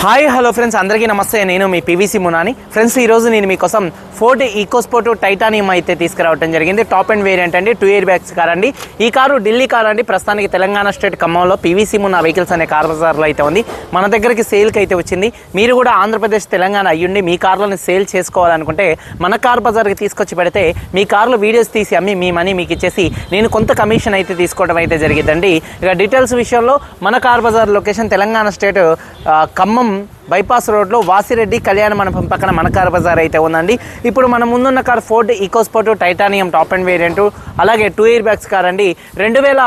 Hi hello friends. అందరికీ నమస్తే. నేను మీ పీవీసీ మునాని. ఫ్రెండ్స్ ఈరోజు నేను మీకోసం ఫోర్డ్ ఈకోస్పోర్ట్ టైటానియం అయితే తీసుకురావడం జరిగింది. టాప్ అండ్ వేరియంట్ అండి. టూ ఇయర్ బ్యాగ్స్ కార్ అండి. ఈ కారు ఢిల్లీ కార్ అండి. ప్రస్తుతానికి తెలంగాణ స్టేట్ ఖమ్మంలో పీవీసీ మున్నా వెహికల్స్ అనే కార్ బజార్లో అయితే ఉంది. మన దగ్గరికి సేల్కి అయితే వచ్చింది. మీరు కూడా ఆంధ్రప్రదేశ్ తెలంగాణ అయ్యుండి మీ కార్లను సేల్ చేసుకోవాలనుకుంటే మన కార్ బజార్కి తీసుకొచ్చి పెడితే మీ కార్లో వీడియోస్ తీసి అమ్మి మీ మనీ మీకు ఇచ్చేసి నేను కొంత కమిషన్ అయితే తీసుకోవడం అయితే జరిగిందండి ఇక డీటెయిల్స్ విషయంలో మన car bazaar location Telangana state Khammam bypass రోడ్లో వాసిరెడ్డి కళ్యాణ మండపం పక్కన మనకార బజార్ అయితే ఉందండి. ఇప్పుడు మన ముందున్న car Ford EcoSport titanium top end variant అలాగే టూ ఇయర్ బ్యాగ్స్ కార్ అండి. రెండు వేల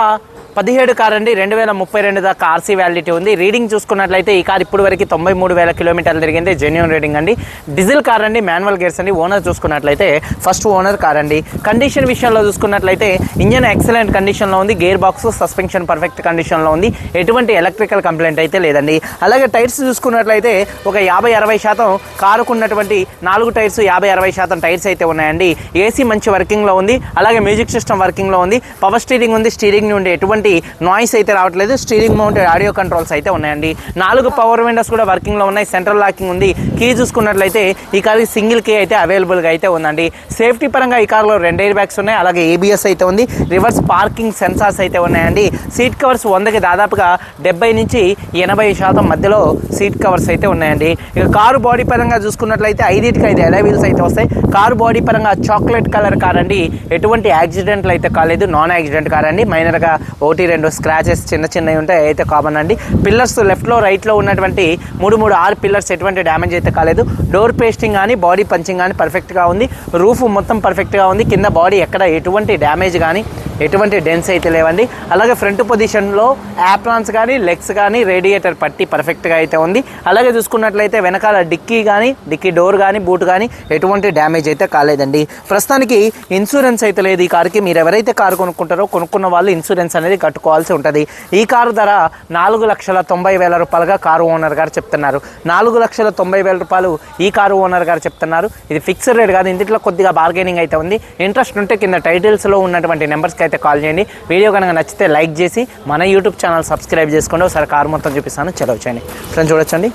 పదిహేడు కార్ అండి రెండు వేల ముప్పై రెండు దాకా ఆర్సీ వ్యాలిడిటీ ఉంది. రీడింగ్ చూసుకున్నట్లయితే ఈ కార్ ఇప్పుడు వరకు తొంభై మూడు వేల కిలోమీటర్లు తిరిగింది. జెన్యున్ రీడింగ్ అండి. డీజిల్ కార్ అండి మాన్యువల్ గేర్స్ అండి. ఓనర్ చూసుకున్నట్లయితే ఫస్ట్ ఓనర్ కార్ అండి. కండిషన్ విషయంలో చూసుకున్నట్లయితే ఇంజన్ ఎక్సలెంట్ కండిషన్లో ఉంది. గేర్ బాక్స్ సస్పెన్షన్ పర్ఫెక్ట్ కండిషన్లో ఉంది. ఎటువంటి ఎలక్ట్రికల్ కంప్లైంట్ అయితే లేదండి. అలాగే టైర్స్ చూసుకున్నట్లయితే ఒక యాభై అరవై శాతం కారుకున్నటువంటి నాలుగు టైర్స్ యాభై అరవై శాతం టైర్స్ అయితే ఉన్నాయండి. ఏసీ మంచి వర్కింగ్లో ఉంది. అలాగే మ్యూజిక్ సిస్టమ్ వర్కింగ్లో ఉంది. పవర్ స్టీరింగ్ ఉంది. స్టీరింగ్ నుండి ఎటువంటి నాయిస్ అయితే రావట్లేదు. స్టీరింగ్ మౌంటెడ్ ఆడియో కంట్రోల్స్ అయితే ఉన్నాయండి. నాలుగు పవర్ విండోస్ కూడా వర్కింగ్లో ఉన్నాయి. సెంట్రల్ లాకింగ్ ఉంది. కీ చూసుకున్నట్లయితే ఈ కార్కి సింగిల్ కీ అయితే అవైలబుల్గా అయితే ఉందండి. సేఫ్టీ పరంగా ఈ కార్లో రెండు ఎయిర్ బ్యాగ్స్ ఉన్నాయి. అలాగే ఏబిఎస్ అయితే ఉంది. రివర్స్ పార్కింగ్ సెన్సార్స్ అయితే ఉన్నాయండి. సీట్ కవర్స్ వందకి దాదాపుగా డెబ్బై నుంచి ఎనభై శాతం మధ్యలో సీట్ కవర్స్ అయితే ఉన్నాయండి. ఇక కారు బాడీ పరంగా చూసుకున్నట్లయితే ఐదింటికి ఐదు ఎలా వీల్స్ అయితే వస్తాయి. కారు బాడీ పరంగా చాక్లెట్ కలర్ కార్ అండి. ఎటువంటి యాక్సిడెంట్లు అయితే కాలేదు. నాన్ యాక్సిడెంట్ కార్ అండి మైనర్గా ఒకటి రెండు స్క్రాచెస్ చిన్న చిన్నవి ఉంటాయి అయితే కామన్ అండి. పిల్లర్స్ లెఫ్ట్లో రైట్లో ఉన్నటువంటి మూడు మూడు ఆరు పిల్లర్స్ ఎటువంటి డ్యామేజ్ అయితే కాలేదు. డోర్ పేస్టింగ్ కానీ బాడీ పంచింగ్ కానీ పర్ఫెక్ట్గా ఉంది. రూఫ్ మొత్తం పర్ఫెక్ట్గా ఉంది. కింద బాడీ ఎక్కడ ఎటువంటి డ్యామేజ్ కానీ ఎటువంటి డెన్స్ అయితే లేవండి. అలాగే ఫ్రంట్ పొజిషన్లో యాప్రాన్స్ కానీ లెగ్స్ కానీ రేడియేటర్ పట్టి పర్ఫెక్ట్గా అయితే ఉంది. అలాగే చూసుకున్నట్లయితే వెనకాల డిక్కీ కానీ డిక్కీ డోర్ కానీ బూట్ కానీ ఎటువంటి డ్యామేజ్ అయితే కాలేదండి. ప్రస్తుతానికి ఇన్సూరెన్స్ అయితే లేదు. ఈ కార్కి మీరు ఎవరైతే కారు కొనుక్కుంటారో కొనుక్కున్న వాళ్ళు ఇన్సూరెన్స్ అనేది కట్టుకోవాల్సి ఉంటుంది. ఈ కారు ధర నాలుగు లక్షల తొంభై వేల రూపాయలుగా కారు ఓనర్ గారు చెప్తున్నారు. నాలుగు లక్షల తొంభై వేల రూపాయలు ఈ కారు ఓనర్ గారు చెప్తున్నారు. ఇది ఫిక్స్డ్ రేట్ కాదు ఇంటిలో కొద్దిగా బార్గెనింగ్ అయితే ఉంది. ఇంట్రెస్ట్ ఉంటే కింద టైటిల్స్లో ఉన్నటువంటి నెంబర్స్కి అయితే కాల్ చేయండి. వీడియో కనుక నచ్చితే లైక్ చేసి మన యూట్యూబ్ ఛానల్ సబ్స్క్రైబ్ చేసుకోండి. ఒకసారి కారు మొత్తం చూపిస్తాను. చదవచ్చండి ఫ్రెండ్స్ చూడొచ్చండి.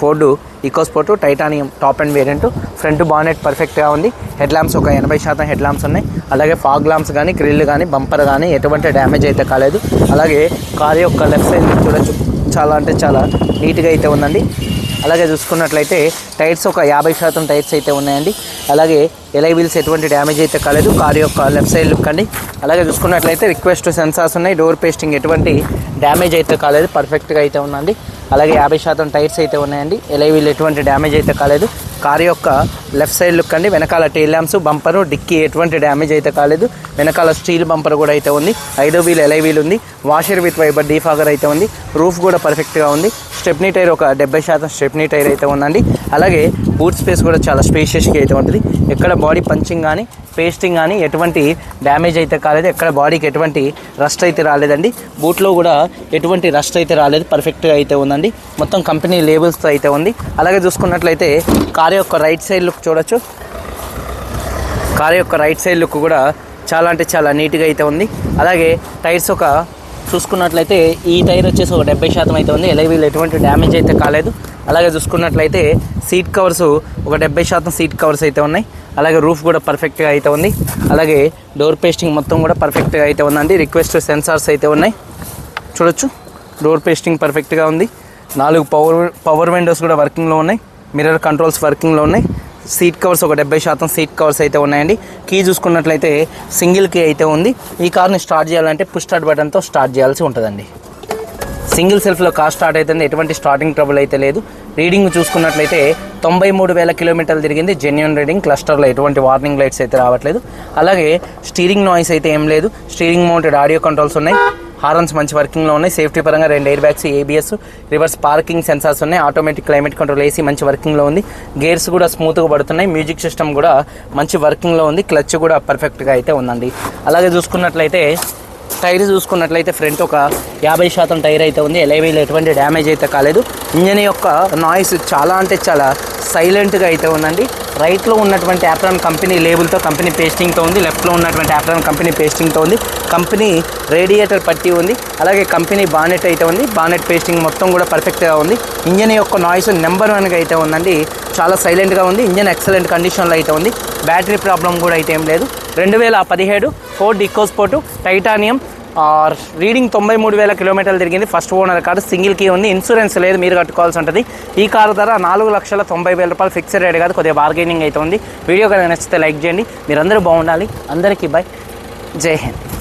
Ford EcoSport titanium top end variant. Front bonnet పర్ఫెక్ట్గా ఉంది. హెడ్ ల్యాంప్స్ ఒక ఎనభై శాతం హెడ్ ల్యాంప్స్ ఉన్నాయి. అలాగే ఫాగ్ ల్యాంప్స్ కానీ గ్రిల్ కానీ బంపర్ కానీ ఎటువంటి డ్యామేజ్ అయితే కాలేదు. అలాగే కార్ యొక్క లెఫ్ట్ సైడ్ చూడొచ్చు. చాలా అంటే చాలా నీట్గా అయితే ఉందండి. అలాగే చూసుకున్నట్లయితే టైర్స్ ఒక యాభై శాతం టైర్స్ అయితే ఉన్నాయండి. అలాగే ఎలై వీల్స్ ఎటువంటి డ్యామేజ్ అయితే కాలేదు. కార్ యొక్క లెఫ్ట్ సైడ్ లుక్ అండి. అలాగే చూసుకున్నట్లయితే రిక్వెస్ట్ సెన్సార్స్ ఉన్నాయి. డోర్ పేస్టింగ్ ఎటువంటి డ్యామేజ్ అయితే కాలేదు. పర్ఫెక్ట్గా అయితే ఉందండి. అలాగే యాభై శాతం టైర్స్ అయితే ఉన్నాయండి. ఎలై వీల్ ఎటువంటి డ్యామేజ్ అయితే కాలేదు. కారు యొక్క లెఫ్ట్ సైడ్ లుక్ అండి. వెనకాల టైల్ ల్యాంప్స్ బంపరు డిక్కీ ఎటువంటి డ్యామేజ్ అయితే కాలేదు. వెనకాల స్టీల్ బంపర్ కూడా అయితే ఉంది. ఐదో వీల్ ఎలై వీల్ ఉంది. వాషర్ విత్ వైబర్ డీఫాగర్ అయితే ఉంది. రూఫ్ కూడా పర్ఫెక్ట్గా ఉంది. స్టెప్నీ టైర్ ఒక డెబ్బై శాతం స్టెప్నీ టైర్ అయితే ఉందండి. అలాగే బూట్ స్పేస్ కూడా చాలా స్పేషియస్గా అయితే ఉంటుంది. ఎక్కడ బాడీ పంచింగ్ కానీ పేస్టింగ్ కానీ ఎటువంటి డ్యామేజ్ అయితే కాలేదు. ఎక్కడ బాడీకి ఎటువంటి రస్ట్ అయితే రాలేదండి. బూట్లో కూడా ఎటువంటి రస్ట్ అయితే రాలేదు. పర్ఫెక్ట్గా అయితే ఉందండి. మొత్తం కంపెనీ లేబుల్స్తో అయితే ఉంది. అలాగే చూసుకున్నట్లయితే కార్ యొక్క రైట్ సైడ్ లుక్ చూడొచ్చు. కార్ యొక్క రైట్ సైడ్ లుక్ కూడా చాలా అంటే చాలా నీట్గా అయితే ఉంది. అలాగే టైర్స్ ఒక చూసుకున్నట్లయితే ఈ టైర్ వచ్చేసి ఒక డెబ్బై శాతం అయితే ఉంది. ఎలా వీళ్ళు ఎటువంటి డ్యామేజ్ అయితే కాలేదు. అలాగే చూసుకున్నట్లయితే సీట్ కవర్స్ ఒక డెబ్బై శాతం సీట్ కవర్స్ అయితే ఉన్నాయి. అలాగే రూఫ్ కూడా పర్ఫెక్ట్గా అయితే ఉంది. అలాగే డోర్ పేస్టింగ్ మొత్తం కూడా పర్ఫెక్ట్గా అయితే ఉందండి. రిక్వెస్ట్ సెన్సార్స్ అయితే ఉన్నాయి. చూడొచ్చు. డోర్ పేస్టింగ్ పర్ఫెక్ట్గా ఉంది. నాలుగు పవర్ పవర్ విండోస్ కూడా వర్కింగ్లో ఉన్నాయి. మిర్రర్ కంట్రోల్స్ వర్కింగ్లో ఉన్నాయి. సీట్ కవర్స్ ఒక డెబ్బై శాతం సీట్ కవర్స్ అయితే ఉన్నాయండి. కీ చూసుకున్నట్లయితే సింగిల్ కీ అయితే ఉంది. ఈ కార్ని స్టార్ట్ చేయాలంటే పుష్ స్టార్ట్ బటన్తో స్టార్ట్ చేయాల్సి ఉంటుందండి. సింగిల్ సెల్ఫ్లో కార్ స్టార్ట్ అవుతుంది ఎటువంటి స్టార్టింగ్ ట్రబుల్ అయితే లేదు. రీడింగ్ చూసుకున్నట్లయితే తొంభై మూడు వేల కిలోమీటర్లు తిరిగింది. జెన్యున్ రీడింగ్ క్లస్టర్లో ఎటువంటి వార్నింగ్ లైట్స్ అయితే రావట్లేదు. అలాగే స్టీరింగ్ నాయిస్ అయితే ఏం లేదు. స్టీరింగ్ మౌంటెడ్ ఆడియో కంట్రోల్స్ ఉన్నాయి. హార్న్స్ మంచి వర్కింగ్లో ఉన్నాయి. సేఫ్టీ పరంగా రెండు air bags ABS reverse parking sensors ఉన్నాయి. ఆటోమేటిక్ క్లైమేట్ కంట్రోల్ ఏసీ మంచి వర్కింగ్లో ఉంది. గేర్స్ కూడా స్మూత్గా పడుతున్నాయి. మ్యూజిక్ సిస్టమ్ కూడా మంచి వర్కింగ్లో ఉంది. క్లచ్ కూడా పర్ఫెక్ట్గా అయితే ఉందండి. అలాగే చూసుకున్నట్లయితే టైర్ చూసుకున్నట్లయితే ఫ్రంట్ ఒక యాభై శాతం టైర్ అయితే ఉంది. ఎలైవీలో ఎటువంటి డ్యామేజ్ అయితే కాలేదు. ఇంజన్ యొక్క నాయిస్ చాలా అంటే చాలా సైలెంట్గా అయితే ఉందండి. రైట్లో ఉన్నటువంటి యాప్రాన్ కంపెనీ లేబుల్తో కంపెనీ పేస్టింగ్తో ఉంది. లెఫ్ట్లో ఉన్నటువంటి యాప్రాన్ కంపెనీ పేస్టింగ్తో ఉంది. కంపెనీ రేడియేటర్ పట్టి ఉంది. అలాగే కంపెనీ బానెట్ అయితే ఉంది. బానెట్ పేస్టింగ్ మొత్తం కూడా పర్ఫెక్ట్గా ఉంది. ఇంజన్ యొక్క నాయిస్ నెంబర్ వన్గా అయితే ఉందండి. చాలా సైలెంట్గా ఉంది. ఇంజన్ ఎక్సలెంట్ కండిషన్లో అయితే ఉంది. బ్యాటరీ ప్రాబ్లం కూడా అయితే ఏం లేదు. రెండు వేల పదిహేడు ఫోర్డ్ ఇకోస్పోర్టు టైటానియం రీడింగ్ తొంభై మూడు వేల కిలోమీటర్లు తిరిగింది. First owner car single key ఉంది. ఇన్సూరెన్స్ లేదు మీరు కట్టుకోవాల్సి ఉంటుంది. ఈ కారు ధర నాలుగు లక్షల తొంభై వేల రూపాయలు ఫిక్స్డ్ రేట్ కాదు కొద్దిగా బార్గెనింగ్ అయితే ఉంది. వీడియో కనుక నచ్చితే లైక్ చేయండి. మీరందరూ బాగుండాలి. అందరికీ బాయ్ జై హింద్.